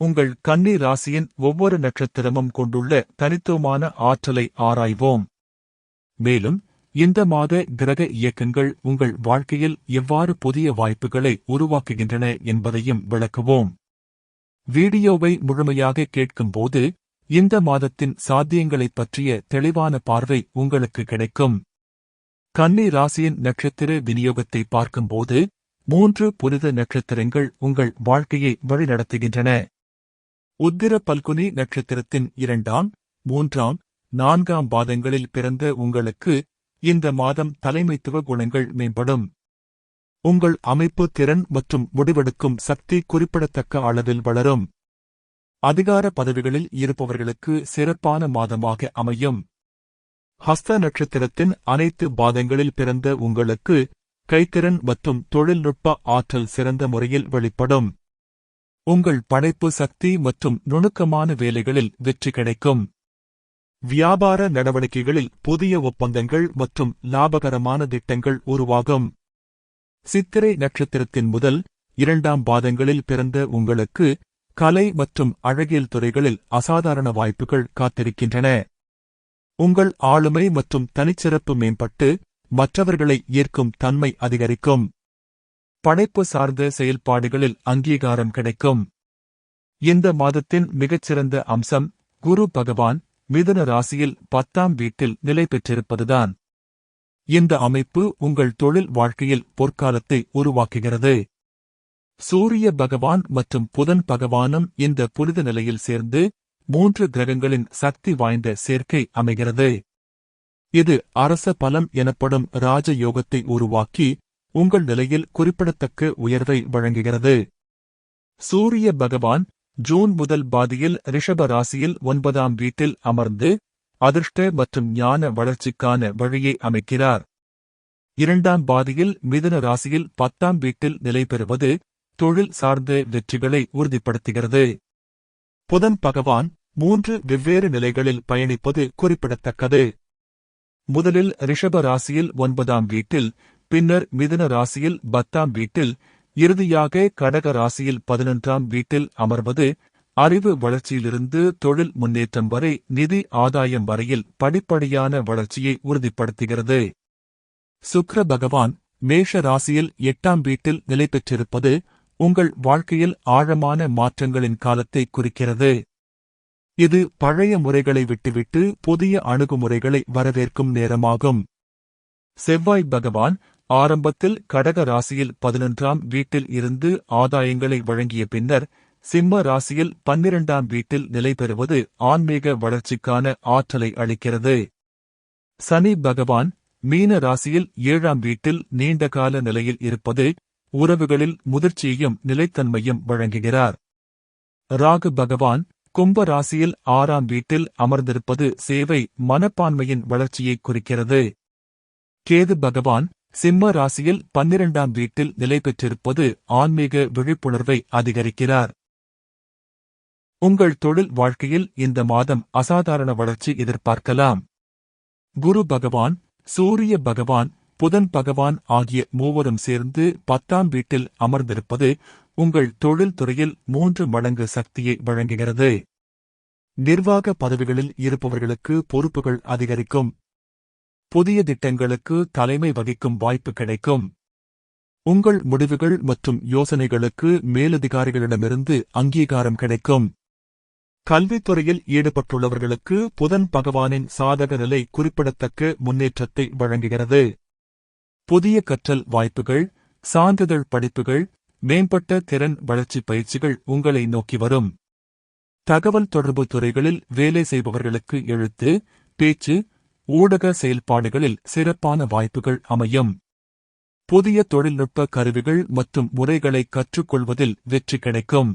உங்கள் கன்னி ராசியின் ஒவ்வொரு நட்சத்திரமும் கொண்டுள்ள தனித்துவமான ஆற்றலை ஆராய்வோம். மேலும் இந்த மாத கிரக இயக்கங்கள் உங்கள் வாழ்க்கையில் எவ்வாறு புதிய வாய்ப்புகளை உருவாக்குகின்றன என்பதையும் விளக்குவோம். வீடியோவை முழுமையாக கேட்கும்போது இந்த மாதத்தின் சாத்தியங்களைப் பற்றிய தெளிவான பார்வை உங்களுக்கு கிடைக்கும். கன்னி ராசியின் நட்சத்திர விநியோகத்தை பார்க்கும்போது மூன்று புனித நட்சத்திரங்கள் உங்கள் வாழ்க்கையை வழிநடத்துகின்றன. உத்திர பல்குனி நட்சத்திரத்தின் இரண்டாம் மூன்றாம் நான்காம் பாதங்களில் பிறந்த உங்களுக்கு இந்த மாதம் தலைமைத்துவ குணங்கள் மேம்படும். உங்கள் அமைப்பு திறன் மற்றும் முடிவெடுக்கும் சக்தி குறிப்பிடத்தக்க அளவில் வளரும். அதிகார பதவிகளில் இருப்பவர்களுக்கு சிறப்பான மாதமாக அமையும். ஹஸ்த நட்சத்திரத்தின் அனைத்து பாதங்களில் பிறந்த உங்களுக்கு கைத்திறன் மற்றும் தொழில்நுட்ப ஆற்றல் சிறந்த முறையில் வெளிப்படும். உங்கள் படைப்பு சக்தி மற்றும் நுணுக்கமான வேலைகளில் வெற்றி கிடைக்கும். வியாபார நடவடிக்கைகளில் புதிய ஒப்பந்தங்கள் மற்றும் லாபகரமான திட்டங்கள் உருவாகும். சித்திரை நட்சத்திரத்தின் முதல் இரண்டாம் பாதங்களில் பிறந்த உங்களுக்கு கலை மற்றும் அழகியல் துறைகளில் அசாதாரண வாய்ப்புகள் காத்திருக்கின்றன. உங்கள் ஆளுமை மற்றும் தனிச்சிறப்பு மேம்பட்டு மற்றவர்களை ஈர்க்கும் தன்மை அதிகரிக்கும். படைப்பு சார்ந்த செயல்பாடுகளில் அங்கீகாரம் கிடைக்கும். இந்த மாதத்தின் மிகச்சிறந்த அம்சம் குரு பகவான் மிதுன ராசியில் பத்தாம் வீட்டில் நிலை பெற்றிருப்பதுதான். இந்த அமைப்பு உங்கள் தொழில் வாழ்க்கையில் பொற்காலத்தை உருவாக்குகிறது. சூரிய பகவான் மற்றும் புதன் பகவானும் இந்த புனித நிலையில் சேர்ந்து மூன்று கிரகங்களின் சக்தி வாய்ந்த சேர்க்கை அமைகிறது. இது அரச பலம் எனப்படும் ராஜ யோகத்தை உருவாக்கி உங்கள் நிலையில் குறிப்பிடத்தக்க உயர்வை வழங்குகிறது. சூரிய பகவான் ஜூன் முதல் பாதியில் ரிஷப ராசியில் ஒன்பதாம் வீட்டில் அமர்ந்து அதிர்ஷ்ட மற்றும் ஞான வளர்ச்சிக்கான வழியை அமைக்கிறார். இரண்டாம் பாதியில் மிதுன ராசியில் பத்தாம் வீட்டில் நிலை பெறுவது தொழில் சார்ந்த வெற்றிகளை உறுதிப்படுத்துகிறது. புதன் பகவான் மூன்று வெவ்வேறு நிலைகளில் பயணிப்பது குறிப்பிடத்தக்கது. முதலில் ரிஷப ராசியில் ஒன்பதாம் வீட்டில் பின்னர் மிதுன ராசியில் பத்தாம் வீட்டில் இறுதியாக கடக ராசியில் பதினொன்றாம் வீட்டில் அமர்வது அறிவு வளர்ச்சியிலிருந்து தொழில் முன்னேற்றம் வரை நிதி ஆதாயம் வரையில் படிப்படியான வளர்ச்சியை உறுதிப்படுத்துகிறது. சுக்ர பகவான் மேஷ ராசியில் எட்டாம் வீட்டில் நிலை பெற்றிருப்பது உங்கள் வாழ்க்கையில் ஆழமான மாற்றங்களின் காலத்தை குறிக்கிறது. இது பழைய முறைகளை விட்டுவிட்டு புதிய அணுகுமுறைகளை வரவேற்கும் நேரமாகும். செவ்வாய் பகவான் ஆரம்பத்தில் கடக ராசியில் பதினொன்றாம் வீட்டில் இருந்து ஆதாயங்களை வழங்கிய பின்னர் சிம்ம ராசியில் பன்னிரண்டாம் வீட்டில் நிலை பெறுவது ஆன்மீக வளர்ச்சிக்கான ஆற்றலை அளிக்கிறது. சனி பகவான் மீன ராசியில் ஏழாம் வீட்டில் நீண்டகால நிலையில் இருப்பது உறவுகளில் முதிர்ச்சியையும் நிலைத்தன்மையும் வழங்குகிறார். ராகு பகவான் கும்ப ராசியில் ஆறாம் வீட்டில் அமர்ந்திருப்பது சேவை மனப்பான்மையின் வளர்ச்சியை குறிக்கிறது. கேது பகவான் சிம்ம ராசியில் பன்னிரண்டாம் வீட்டில் நிலை பெற்றிருப்பது ஆன்மீக விழிப்புணர்வை அதிகரிக்கிறார். உங்கள் தொழில் வாழ்க்கையில் இந்த மாதம் அசாதாரண வளர்ச்சி எதிர்பார்க்கலாம். குரு பகவான் சூரிய பகவான் புதன் பகவான் ஆகிய மூவரும் சேர்ந்து பத்தாம் வீட்டில் அமர்ந்திருப்பது உங்கள் தொழில் துறையில் மூன்று மடங்கு சக்தியை வழங்குகிறது. நிர்வாக பதவிகளில் இருப்பவர்களுக்கு பொறுப்புகள் அதிகரிக்கும். புதிய திட்டங்களுக்கு தலைமை வகிக்கும் வாய்ப்பு கிடைக்கும். உங்கள் முடிவுகள் மற்றும் யோசனைகளுக்கு மேலதிகாரிகளிடமிருந்து அங்கீகாரம் கிடைக்கும். கல்வித்துறையில் ஈடுபட்டுள்ளவர்களுக்கு புதன் பகவானின் சாதக நிலை குறிப்பிடத்தக்க முன்னேற்றத்தை வழங்குகிறது. புதிய கற்றல் வாய்ப்புகள் சான்றிதழ் படிப்புகள் மேம்பட்ட திறன் வளர்ச்சி பயிற்சிகள் உங்களை நோக்கி வரும். தகவல் தொடர்பு துறைகளில் வேலை செய்பவர்களுக்கு எழுத்து பேச்சு ஊடக செயல்பாடுகளில் சிறப்பான வாய்ப்புகள் அமையும். புதிய தொழில்நுட்ப கருவிகள் மற்றும் முறைகளை கற்றுக்கொள்வதில் வெற்றி கிடைக்கும்.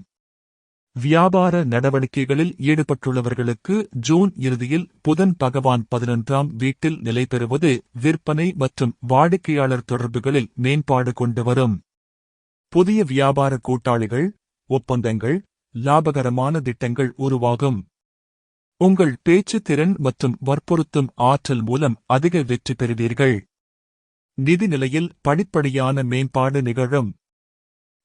வியாபார நடவடிக்கைகளில் ஈடுபட்டுள்ளவர்களுக்கு ஜூன் இறுதியில் புதன் பகவான் பதினொன்றாம் வீட்டில் நிலை பெறுவது விற்பனை மற்றும் வாடிக்கையாளர் தொடர்புகளில் மேம்பாடு கொண்டு வரும். புதிய வியாபார கூட்டாளிகள் ஒப்பந்தங்கள் லாபகரமான திட்டங்கள் உருவாகும். உங்கள் பேச்சு திறன் மற்றும் வற்புறுத்தும் ஆற்றல் மூலம் அதிக வெற்றி பெறுவீர்கள். நிதி நிலையில் படிப்படியான மேம்பாடு நிகழும்.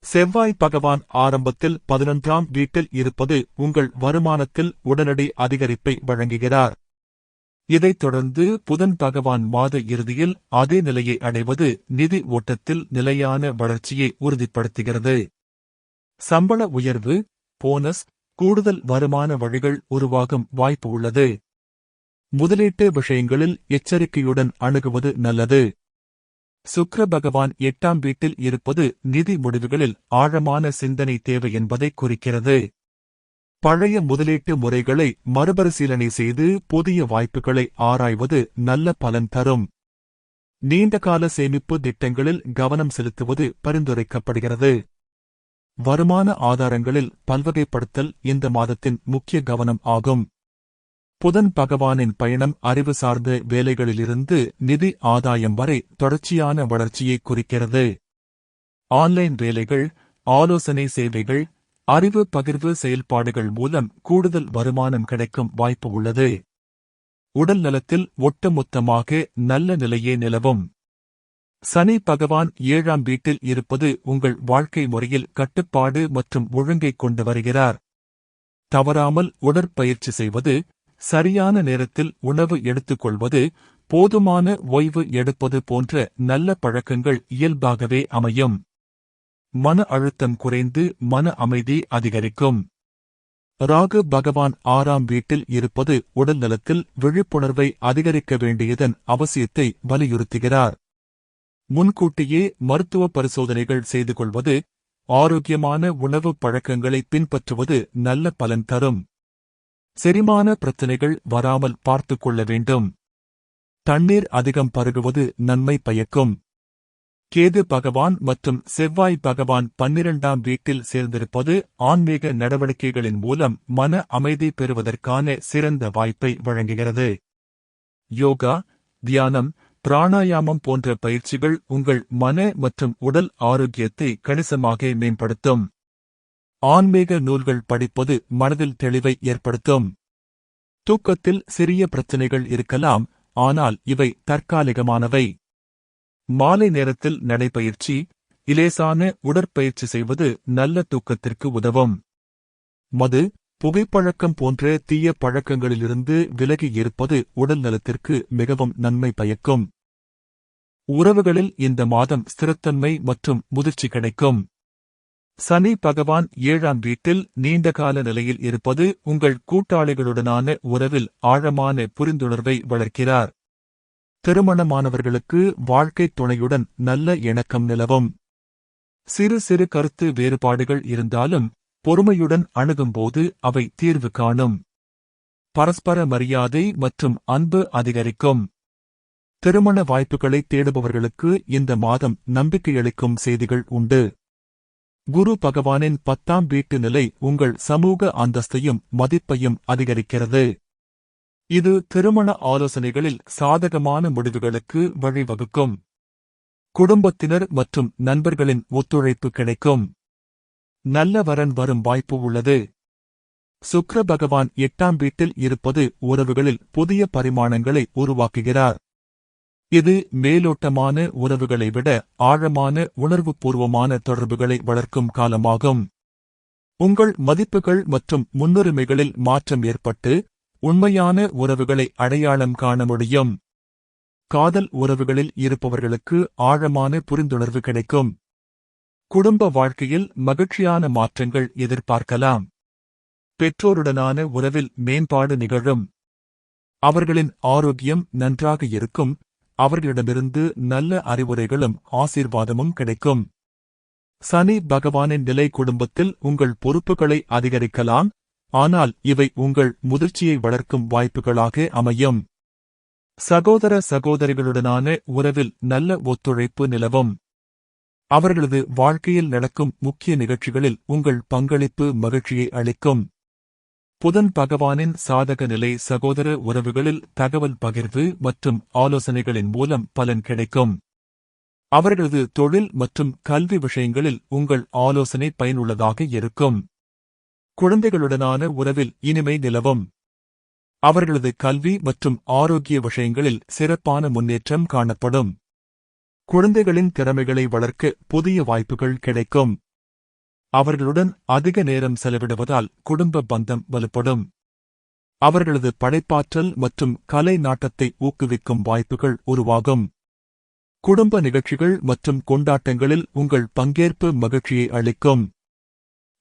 செவ்வாய் பகவான் ஆரம்பத்தில் பதினொன்றாம் வீட்டில் இருப்பது உங்கள் வருமானத்தில் உடனடி அதிகரிப்பை வழங்குகிறார். இதைத் தொடர்ந்து புதன் பகவான் மாத இறுதியில் அதே நிலையை அடைவது நிதி ஓட்டத்தில் நிலையான வளர்ச்சியை உறுதிப்படுத்துகிறது. சம்பள உயர்வு போனஸ் கூடுதல் வருமான வழிகள் உருவாகும் வாய்ப்பு உள்ளது. முதலீட்டு விஷயங்களில் எச்சரிக்கையுடன் அணுகுவது நல்லது. சுக்கர பகவான் எட்டாம் வீட்டில் இருப்பது நிதி முடிவுகளில் ஆழமான சிந்தனை தேவை என்பதை குறிக்கிறது. பழைய முதலீட்டு முறைகளை மறுபரிசீலனை செய்து புதிய வாய்ப்புகளை ஆராய்வது நல்ல பலன் தரும். நீண்டகால சேமிப்பு திட்டங்களில் கவனம் செலுத்துவது பரிந்துரைக்கப்படுகிறது. வருமான ஆதாரங்களில் பல்வகைப்படுத்தல் இந்த மாதத்தின் முக்கிய கவனம் ஆகும். புதன் பகவானின் பயணம் அறிவு சார்ந்த வேலைகளிலிருந்து நிதி ஆதாயம் வரை தொடர்ச்சியான வளர்ச்சியை குறிக்கிறது. ஆன்லைன் வேலைகள் ஆலோசனை சேவைகள் அறிவு பகிர்வு செயல்பாடுகள் மூலம் கூடுதல் வருமானம் கிடைக்கும் வாய்ப்பு உள்ளது. உடல் நலத்தில் ஒட்டுமொத்தமாக நல்ல நிலையே நிலவும். சனி பகவான் ஏழாம் வீட்டில் இருப்பது உங்கள் வாழ்க்கை முறையில் கட்டுப்பாடு மற்றும் ஒழுங்கை கொண்டு வருகிறார். தவறாமல் உடற்பயிற்சி செய்வது சரியான நேரத்தில் உணவு எடுத்துக்கொள்வது போதுமான ஓய்வு எடுப்பது போன்ற நல்ல பழக்கங்கள் இயல்பாகவே அமையும். மன அழுத்தம் குறைந்து மன அமைதி அதிகரிக்கும். ராகு பகவான் ஆறாம் வீட்டில் இருப்பது உடல்நலத்தில் விழிப்புணர்வை அதிகரிக்க வேண்டியதன் அவசியத்தை வலியுறுத்துகிறார். முன்கூட்டியே மருத்துவ பரிசோதனைகள் செய்து கொள்வது ஆரோக்கியமான உணவு பழக்கங்களை பின்பற்றுவது நல்ல பலன் தரும். செரிமான பிரச்சனைகள் வராமல் பார்த்துக் கொள்ள வேண்டும். தண்ணீர் அதிகம் பருகுவது நன்மை பயக்கும். கேது பகவான் மற்றும் செவ்வாய் பகவான் பன்னிரண்டாம் வீட்டில் சேர்ந்திருப்பது ஆன்மீக நடவடிக்கைகளின் மூலம் மன அமைதி பெறுவதற்கான சிறந்த வாய்ப்பை வழங்குகிறது. யோகா தியானம் பிராணாயாமம் போன்ற பயிற்சிகள் உங்கள் மன மற்றும் உடல் ஆரோக்கியத்தை கணிசமாக மேம்படுத்தும். ஆன்மீக நூல்கள் படிப்பது மனதில் தெளிவை ஏற்படுத்தும். தூக்கத்தில் சிறிய பிரச்சனைகள் இருக்கலாம் ஆனால் இவை தற்காலிகமானவை. மாலை நேரத்தில் நடைபயிற்சி இலேசான உடற்பயிற்சி செய்வது நல்ல தூக்கத்திற்கு உதவும். மது புகைப்பழக்கம் போன்ற தீய பழக்கங்களிலிருந்து விலகி இருப்பது உடல் நலத்திற்கு மிகவும் நன்மை பயக்கும். உறவுகளில் இந்த மாதம் ஸ்திரத்தன்மை மற்றும் முதிர்ச்சி கிடைக்கும். சனி பகவான் ஏழாம் வீட்டில் நீண்டகால நிலையில் இருப்பது உங்கள் கூட்டாளிகளுடனான உறவில் ஆழமான புரிந்துணர்வை வளர்க்கிறார். திருமணமானவர்களுக்கு வாழ்க்கைத் துணையுடன் நல்ல இணக்கம் நிலவும். சிறு சிறு கருத்து வேறுபாடுகள் இருந்தாலும் பொறுமையுடன் அணுகும்போது அவை தீர்வு காணும். பரஸ்பர மரியாதை மற்றும் அன்பு அதிகரிக்கும். திருமண வாய்ப்புகளை தேடுபவர்களுக்கு இந்த மாதம் நம்பிக்கையளிக்கும் செய்திகள் உண்டு. குரு பகவானின் பத்தாம் வீட்டு நிலை உங்கள் சமூக அந்தஸ்தையும் மதிப்பையும் அதிகரிக்கிறது. இது திருமண ஆலோசனைகளில் சாதகமான முடிவுகளுக்கு வழிவகுக்கும். குடும்பத்தினர் மற்றும் நண்பர்களின் ஒத்துழைப்பு கிடைக்கும். நல்ல வரன் வரும் வாய்ப்பு உள்ளது. சுக்ர பகவான் எட்டாம் வீட்டில் இருப்பது உறவுகளில் புதிய பரிமாணங்களை உருவாக்குகிறார். இது மேலோட்டமான உறவுகளை விட ஆழமான உணர்வுபூர்வமான தொடர்புகளை வளர்க்கும் காலமாகும். உங்கள் மதிப்புகள் மற்றும் முன்னுரிமைகளில் மாற்றம் ஏற்பட்டு உண்மையான உறவுகளை அடையாளம் காண முடியும். காதல் உறவுகளில் இருப்பவர்களுக்கு ஆழமான புரிந்துணர்வு கிடைக்கும். குடும்ப வாழ்க்கையில் மகிழ்ச்சியான மாற்றங்கள் எதிர்பார்க்கலாம். பெற்றோருடனான உறவில் மேம்பாடு நிகழும். அவர்களின் ஆரோக்கியம் நன்றாக இருக்கும். அவர்களிடமிருந்து நல்ல அறிவுரைகளும் ஆசீர்வாதமும் கிடைக்கும். சனி பகவானின் நிலை குடும்பத்தில் உங்கள் பொறுப்புகளை அதிகரிக்கலாம். ஆனால் இவை உங்கள் முதிர்ச்சியை வளர்க்கும் வாய்ப்புகளாக அமையும். சகோதர சகோதரிகளுடனான உறவில் நல்ல ஒத்துழைப்பு நிலவும். அவர்களது வாழ்க்கையில் நடக்கும் முக்கிய நிகழ்ச்சிகளில் உங்கள் பங்களிப்பு மகிழ்ச்சியை அளிக்கும். புதன் பகவானின் சாதக நிலை சகோதர உறவுகளில் தகவல் பகிர்வு மற்றும் ஆலோசனைகளின் மூலம் பலன் கிடைக்கும். அவர்களது தொழில் மற்றும் கல்வி விஷயங்களில் உங்கள் ஆலோசனை பயனுள்ளதாக இருக்கும். குழந்தைகளுடனான உறவில் இனிமை நிலவும். அவர்களது கல்வி மற்றும் ஆரோக்கிய விஷயங்களில் சிறப்பான முன்னேற்றம் காணப்படும். குழந்தைகளின் திறமைகளை வளர்க்க புதிய வாய்ப்புகள் கிடைக்கும். அவர்களுடன் அதிக நேரம் செலவிடுவதால் குடும்ப பந்தம் வலுப்படும். அவர்களது படைப்பாற்றல் மற்றும் கலை நாட்டத்தை ஊக்குவிக்கும் வாய்ப்புகள் உருவாகும். குடும்ப நிகழ்ச்சிகள் மற்றும் கொண்டாட்டங்களில் உங்கள் பங்கேற்பு மகிழ்ச்சியை அளிக்கும்.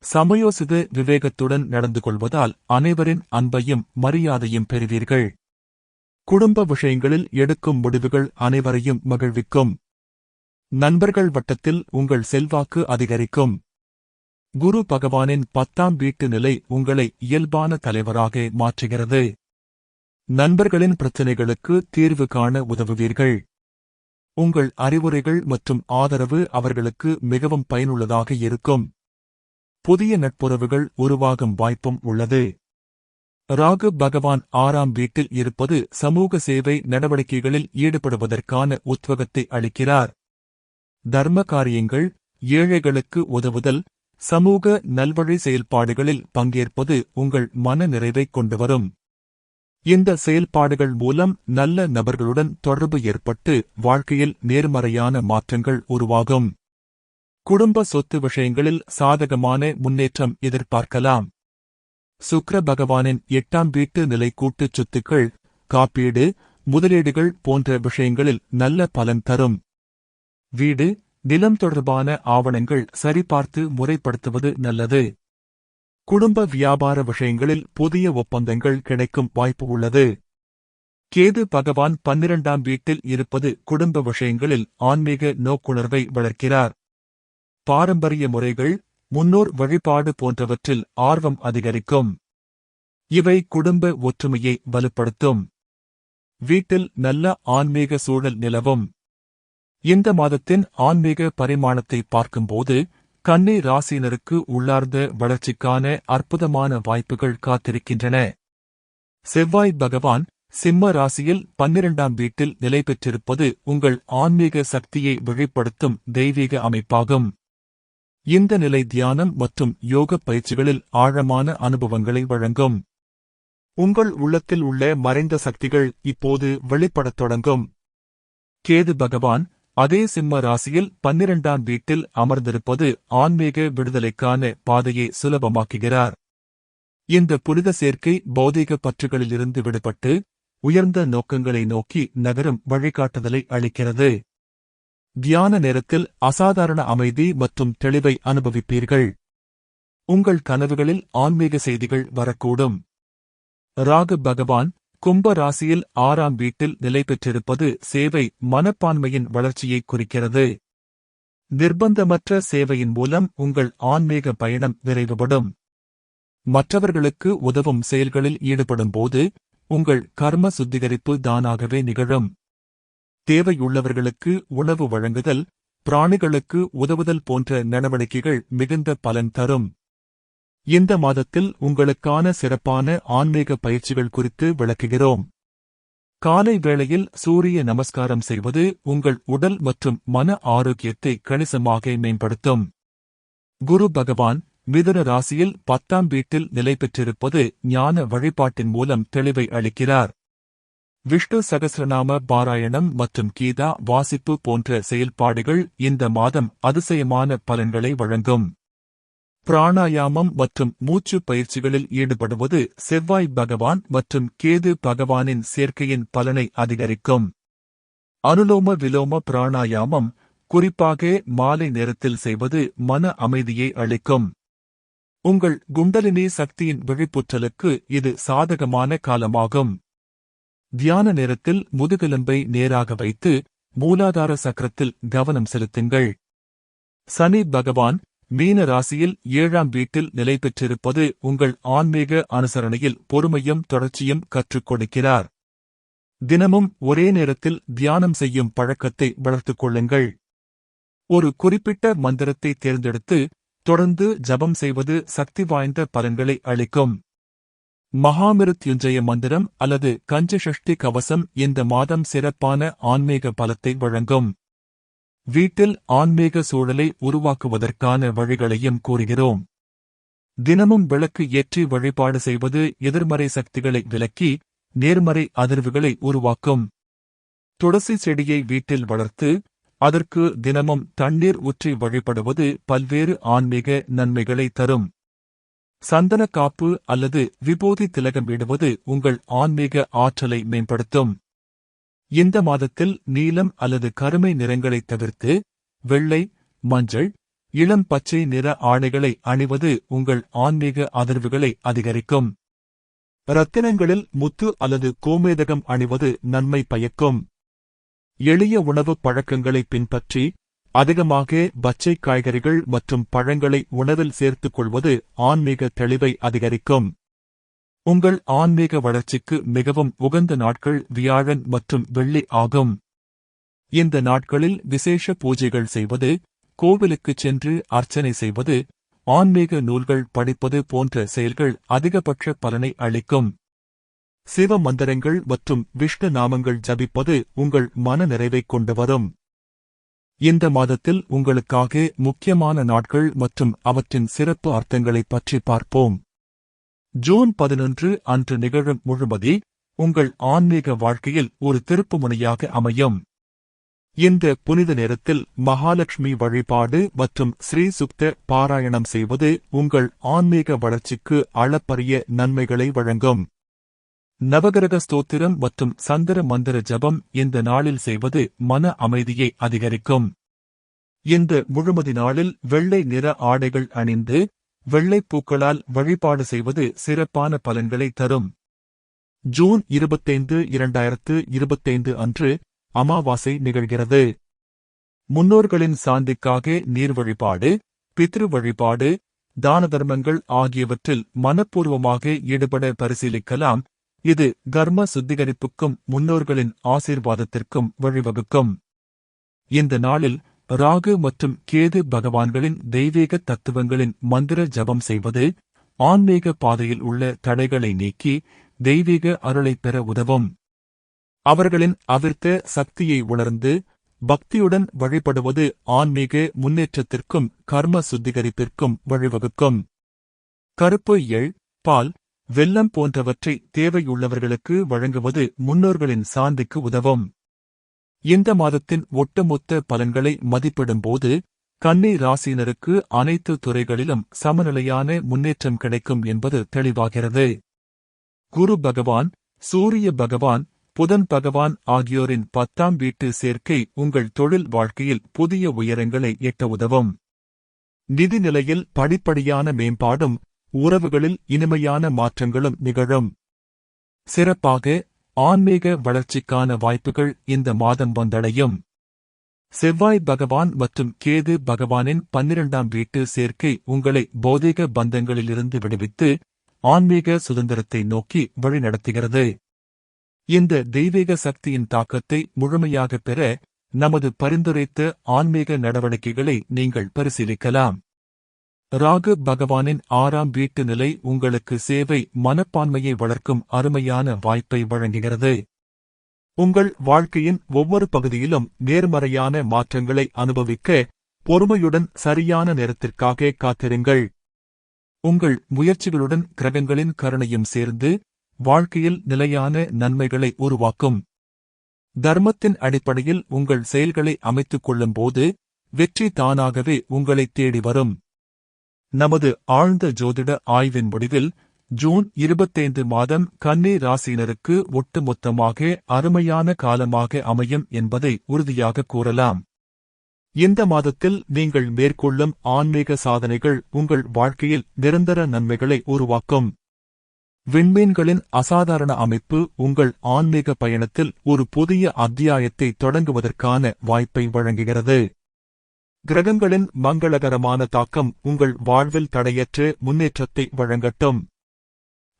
சமயோசித விவேகத்துடன் நடந்து கொள்வதால் அனைவரின் அன்பையும் மரியாதையும் பெறுவீர்கள். குடும்ப விஷயங்களில் எடுக்கும் முடிவுகள் அனைவரையும் மகிழ்விக்கும். நண்பர்கள் வட்டத்தில் உங்கள் செல்வாக்கு அதிகரிக்கும். குரு பகவானின் பத்தாம் வீட்டு நிலை உங்களை இயல்பான தலைவராக மாற்றுகிறது. நண்பர்களின் பிரச்சினைகளுக்கு தீர்வு காண உதவுவீர்கள். உங்கள் அறிவுரைகள் மற்றும் ஆதரவு அவர்களுக்கு மிகவும் பயனுள்ளதாக இருக்கும். புதிய நட்புறவுகள் உருவாகும் வாய்ப்பும் உள்ளது. ராகு பகவான் ஆறாம் வீட்டில் இருப்பது சமூக சேவை நடவடிக்கைகளில் ஈடுபடுவதற்கான உத்வகத்தை அளிக்கிறார். தர்ம காரியங்கள் ஏழைகளுக்கு உதவுதல் சமூக நல்வழி செயல்பாடுகளில் பங்கேற்பது உங்கள் மன நிறைவைக் கொண்டுவரும் இந்த செயல்பாடுகள் மூலம் நல்ல நபர்களுடன் தொடர்பு ஏற்பட்டு வாழ்க்கையில் நேர்மறையான மாற்றங்கள் உருவாகும். குடும்ப சொத்து விஷயங்களில் சாதகமான முன்னேற்றம் எதிர்பார்க்கலாம். சுக்ர பகவானின் எட்டாம் வீட்டு நிலை கூட்டுச் சொத்துக்கள் காப்பீடு முதலீடுகள் போன்ற விஷயங்களில் நல்ல பலன் தரும். வீடு நிலம் தொடர்பான ஆவணங்கள் சரிபார்த்து முறைப்படுத்துவது நல்லது. குடும்ப வியாபார விஷயங்களில் புதிய ஒப்பந்தங்கள் கிடைக்கும் வாய்ப்பு உள்ளது. கேது பகவான் பன்னிரண்டாம் வீட்டில் இருப்பது குடும்ப விஷயங்களில் ஆன்மீக நோக்குணர்வை வளர்க்கிறார். பாரம்பரிய முறைகள் முன்னோர் வழிபாடு போன்றவற்றில் ஆர்வம் அதிகரிக்கும். இவை குடும்ப ஒற்றுமையை வலுப்படுத்தும். வீட்டில் நல்ல ஆன்மீக சூழல் நிலவும். இந்த மாதத்தின் ஆன்மீக பரிமாணத்தை பார்க்கும்போது கன்னி ராசியினருக்கு உள்ளார்ந்த வளர்ச்சிக்கான அற்புதமான வாய்ப்புகள் காத்திருக்கின்றன. செவ்வாய் பகவான் சிம்ம ராசியில் பன்னிரண்டாம் வீட்டில் நிலை பெற்றிருப்பது உங்கள் ஆன்மீக சக்தியை வெளிப்படுத்தும் தெய்வீக அமைப்பாகும். இந்த நிலை தியானம் மற்றும் யோக பயிற்சிகளில் ஆழமான அனுபவங்களை வழங்கும். உங்கள் உள்ளத்தில் உள்ள மறைந்த சக்திகள் இப்போது வெளிப்படத் தொடங்கும். கேது பகவான் அதே சிம்ம ராசியில் பன்னிரண்டாம் வீட்டில் அமர்ந்திருப்பது ஆன்மீக விடுதலைக்கான பாதையை சுலபமாக்குகிறார். இந்த புனித சேர்க்கை பௌதீக பற்றுகளிலிருந்து விடுபட்டு உயர்ந்த நோக்கங்களை நோக்கி நகரும் வழிகாட்டுதலை அளிக்கிறது. தியான நேரத்தில் அசாதாரண அமைதி மற்றும் தெளிவை அனுபவிப்பீர்கள். உங்கள் கனவுகளில் ஆன்மீக செய்திகள் வரக்கூடும். ராகு பகவான் கும்ப ராசியில் ஆறாம் வீட்டில் நிலை பெற்றிருப்பது சேவை மனப்பான்மையின் வளர்ச்சியை குறிக்கிறது. நிர்பந்தமற்ற சேவையின் மூலம் உங்கள் ஆன்மீக பயணம் விரைவுபடும். மற்றவர்களுக்கு உதவும் செயல்களில் ஈடுபடும்போது உங்கள் கர்ம சுத்திகரிப்பு தானாகவே நிகழும். தேவையுள்ளவர்களுக்கு உணவு வழங்குதல் பிராணிகளுக்கு உதவுதல் போன்ற நடவடிக்கைகள் மிகுந்த பலன் தரும். இந்த மாதத்தில் உங்களுக்கான சிறப்பான ஆன்மீக பயிற்சிகள் குறித்து விளக்குகிறோம். காலை வேளையில் சூரிய நமஸ்காரம் செய்வது உங்கள் உடல் மற்றும் மன ஆரோக்கியத்தை கணிசமாக மேம்படுத்தும். குரு பகவான் மிதுன ராசியில் பத்தாம் வீட்டில் நிலை பெற்றிருப்பது ஞான வழிபாட்டின் மூலம் தெளிவை அளிக்கிறார். விஷ்ணு சகசிரநாம பாராயணம் மற்றும் கீதா வாசிப்பு போன்ற செயல்பாடுகள் இந்த மாதம் அதிசயமான பலன்களை வழங்கும். பிராணாயாமம் மற்றும் மூச்சு பயிற்சிகளில் ஈடுபடுவது செவ்வாய் பகவான் மற்றும் கேது பகவானின் சேர்க்கையின் பலனை அதிகரிக்கும். அனுலோம விலோம பிராணாயாமம் குறிப்பாக மாலை நேரத்தில் செய்வது மன அமைதியை அளிக்கும். உங்கள் குண்டலினி சக்தியின் விழிப்புற்றலுக்கு இது சாதகமான காலமாகும். தியான நேரத்தில் முதுகெலும்பை நேராக வைத்து மூலாதார சக்கரத்தில் கவனம் செலுத்துங்கள். சனி பகவான் மீன ராசியில் ஏழாம் வீட்டில் நிலை பெற்றிருப்பது உங்கள் ஆன்மீக அனுசரணையில் பொறுமையும் தொடர்ச்சியும் கற்றுக் கொடுக்கிறார். தினமும் ஒரே நேரத்தில் தியானம் செய்யும் பழக்கத்தை வளர்த்துக் கொள்ளுங்கள். ஒரு குறிப்பிட்ட மந்திரத்தை தேர்ந்தெடுத்து தொடர்ந்து ஜபம் செய்வது சக்தி வாய்ந்த பலன்களை அளிக்கும். மகாமிருத்யுஞ்சய மந்திரம் அல்லது கஞ்சசஷ்டி கவசம் இந்த மாதம் சிறப்பான ஆன்மீக பலத்தை வழங்கும். வீட்டில் ஆன்மீக சூழலை உருவாக்குவதற்கான வழிகளையும் கூறுகிறோம். தினமும் விளக்கு ஏற்றி வழிபாடு செய்வது எதிர்மறை சக்திகளை விலக்கி நேர்மறை அதிர்வுகளை உருவாக்கும். துளசி செடியை வீட்டில் வளர்த்து அதற்கு தினமும் தண்ணீர் ஊற்றி வழிபடுவது பல்வேறு ஆன்மீக நன்மைகளை தரும். சந்தன காப்பு அல்லது விபூதி திலகம் இடுவது உங்கள் ஆன்மீக ஆற்றலை மேம்படுத்தும். இந்த மாதத்தில் நீலம் அல்லது கருமை நிறங்களை தவிர்த்து வெள்ளை மஞ்சள் இளம் பச்சை நிற ஆடைகளை அணிவது உங்கள் ஆன்மீக அதிர்வுகளை அதிகரிக்கும். ரத்தினங்களில் முத்து அல்லது கோமேதகம் அணிவது நன்மை பயக்கும். எளிய உணவுப் பழக்கங்களை பின்பற்றி அதிகமாக பச்சை காய்கறிகள் மற்றும் பழங்களை உணவில் சேர்த்துக் கொள்வது ஆன்மீக தெளிவை அதிகரிக்கும். உங்கள் ஆன்மீக வளர்ச்சிக்கு மிகவும் உகந்த நாட்கள் வியாழன் மற்றும் வெள்ளி ஆகும். இந்த நாட்களில் விசேஷ பூஜைகள் செய்வது கோவிலுக்குச் சென்று அர்ச்சனை செய்வது ஆன்மீக நூல்கள் படிப்பது போன்ற செயல்கள் அதிகபட்ச பலனை அளிக்கும். சிவ மந்திரங்கள் மற்றும் விஷ்ணு நாமங்கள் ஜபிப்பது உங்கள் மன நிறைவைக் கொண்டு வரும். இந்த மாதத்தில் உங்களுக்காக முக்கியமான நாட்கள் மற்றும் அவற்றின் சிறப்பு அர்த்தங்களைப் பற்றி பார்ப்போம். ஜூன் பதினொன்று அன்று நிகழும் முழுமதி உங்கள் ஆன்மீக வாழ்க்கையில் ஒரு திருப்புமுனையாக அமையும். இந்த புனித நேரத்தில் மகாலட்சுமி வழிபாடு மற்றும் ஸ்ரீ சுக்த பாராயணம் செய்வது உங்கள் ஆன்மீக வளர்ச்சிக்கு அளப்பரிய நன்மைகளை வழங்கும். நவகிரக ஸ்தோத்திரம் மற்றும் சந்திர மந்திர ஜபம் இந்த நாளில் செய்வது மன அமைதியை அதிகரிக்கும். இந்த முழுமதி நாளில் வெள்ளை நிற ஆடைகள் அணிந்து வெள்ளைப் பூக்களால் வழிபாடு செய்வது சிறப்பான பலன்களை தரும். ஜூன் இருபத்தைந்து இரண்டாயிரத்து இருபத்தைந்து அன்று அமாவாசை நிகழ்கிறது. முன்னோர்களின் சாந்திக்காக நீர் வழிபாடு பித்ரு வழிபாடு தான தர்மங்கள் ஆகியவற்றில் மனப்பூர்வமாக ஈடுபட பரிசீலிக்கலாம். இது கர்ம சுத்திகரிப்புக்கும் முன்னோர்களின் ஆசீர்வாதத்திற்கும் வழிவகுக்கும். இந்த நாளில் ராகு மற்றும் கேது பகவான்களின் தெய்வீக தத்துவங்களின் மந்திர ஜபம் செய்வது ஆன்மீக பாதையில் உள்ள தடைகளை நீக்கி தெய்வீக அருளைப் பெற உதவும். அவர்களின் அவிர்த்த சக்தியை உணர்ந்து பக்தியுடன் வழிபடுவது ஆன்மீக முன்னேற்றத்திற்கும் கர்ம சுத்திகரிப்பிற்கும் வழிவகுக்கும். கருப்பு எள் பால் வெல்லம் போன்றவற்றை தேவையுள்ளவர்களுக்கு வழங்குவது முன்னோர்களின் சாந்திக்கு உதவும். இந்த மாதத்தின் ஒட்டுமொத்த பலன்களை மதிப்பிடும்போது கன்னி ராசியினருக்கு அனைத்து துறைகளிலும் சமநிலையான முன்னேற்றம் கிடைக்கும் என்பது தெளிவாகிறது. குரு பகவான் சூரிய பகவான் புதன் பகவான் ஆகியோரின் பத்தாம் வீட்டு சேர்க்கை உங்கள் தொழில் வாழ்க்கையில் புதிய உயரங்களை எட்ட உதவும். நிதி நிலையில் படிப்படியான மேம்பாடும் உறவுகளில் இனிமையான மாற்றங்களும் நிகழும். சிறப்பாக ஆன்மீக வளர்ச்சிக்கான வாய்ப்புகள் இந்த மாதம் வந்தடையும். செவ்வாய் பகவான் மற்றும் கேது பகவானின் பன்னிரண்டாம் வீட்டு சேர்க்கை உங்களை பௌதீக பந்தங்களிலிருந்து விடுவித்து ஆன்மீக சுதந்திரத்தை நோக்கி வழிநடத்துகிறது. இந்த தெய்வீக சக்தியின் தாக்கத்தை முழுமையாகப் பெற நமது பரிந்துரைத்த ஆன்மீக நடவடிக்கைகளை நீங்கள் பரிசீலிக்கலாம். ராகு பகவானின் ஆறாம் வீட்டு நிலை உங்களுக்கு சேவை மனப்பான்மையை வளர்க்கும் அருமையான வாய்ப்பை வழங்குகிறது. உங்கள் வாழ்க்கையின் ஒவ்வொரு பகுதியிலும் நேர்மறையான மாற்றங்களை அனுபவிக்க பொறுமையுடன் சரியான நேரத்திற்காக காத்திருங்கள். உங்கள் முயற்சிகளுடன் கிரகங்களின் கருணையும் சேர்ந்து வாழ்க்கையில் நிலையான நன்மைகளை உருவாக்கும். தர்மத்தின் அடிப்படையில் உங்கள் செயல்களை அமைத்துக் கொள்ளும்போது வெற்றி தானாகவே உங்களைத் தேடி வரும். நமது ஆழ்ந்த ஜோதிட ஆய்வின் முடிவில் ஜூன் இருபத்தைந்து மாதம் கன்னி ராசியினருக்கு ஒட்டுமொத்தமாக அருமையான காலமாக அமையும் என்பதை உறுதியாக கூறலாம். இந்த மாதத்தில் நீங்கள் மேற்கொள்ளும் ஆன்மீக சாதனைகள் உங்கள் வாழ்க்கையில் நிரந்தர நன்மைகளை உருவாக்கும். விண்மீன்களின் அசாதாரண அமைப்பு உங்கள் ஆன்மீக பயணத்தில் ஒரு புதிய அத்தியாயத்தை தொடங்குவதற்கான வாய்ப்பை வழங்குகிறது. கிரகங்களின் மங்களகரமான தாக்கம் உங்கள் வாழ்வில் தடையற்று முன்னேற்றத்தை வழங்கட்டும்.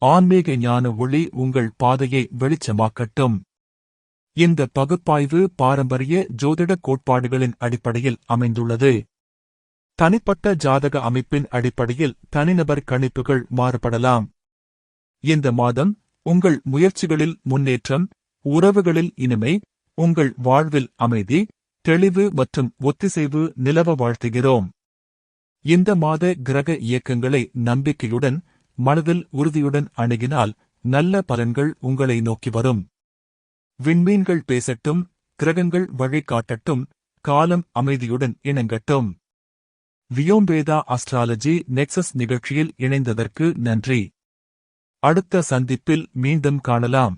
ஆன்மீக ஞான ஒளி உங்கள் பாதையை வெளிச்சமாக்கட்டும். இந்த பகுப்பாய்வு பாரம்பரிய ஜோதிட கோட்பாடுகளின் அடிப்படையில் அமைந்துள்ளது. தனிப்பட்ட ஜாதக அமைப்பின் அடிப்படையில் தனிநபர் கணிப்புகள் மாறுபடலாம். இந்த மாதம் உங்கள் முயற்சிகளில் முன்னேற்றம் உறவுகளில் இனிமை உங்கள் வாழ்வில் அமைதி தெளிவு மற்றும் ஒத்திசைவு நிலவ வாழ்த்துகிறோம். இந்த மாத கிரக இயக்கங்களை நம்பிக்கையுடன் மனதில் உறுதியுடன் அணுகினால் நல்ல பலன்கள் உங்களை நோக்கி வரும். விண்மீன்கள் பேசட்டும் கிரகங்கள் வழிகாட்டட்டும் காலம் அமைதியுடன் இணங்கட்டும். வியோம்பேதா அஸ்ட்ராலஜி நெக்சஸ் நிகழ்ச்சியில் இணைந்ததற்கு நன்றி. அடுத்த சந்திப்பில் மீண்டும் காணலாம்.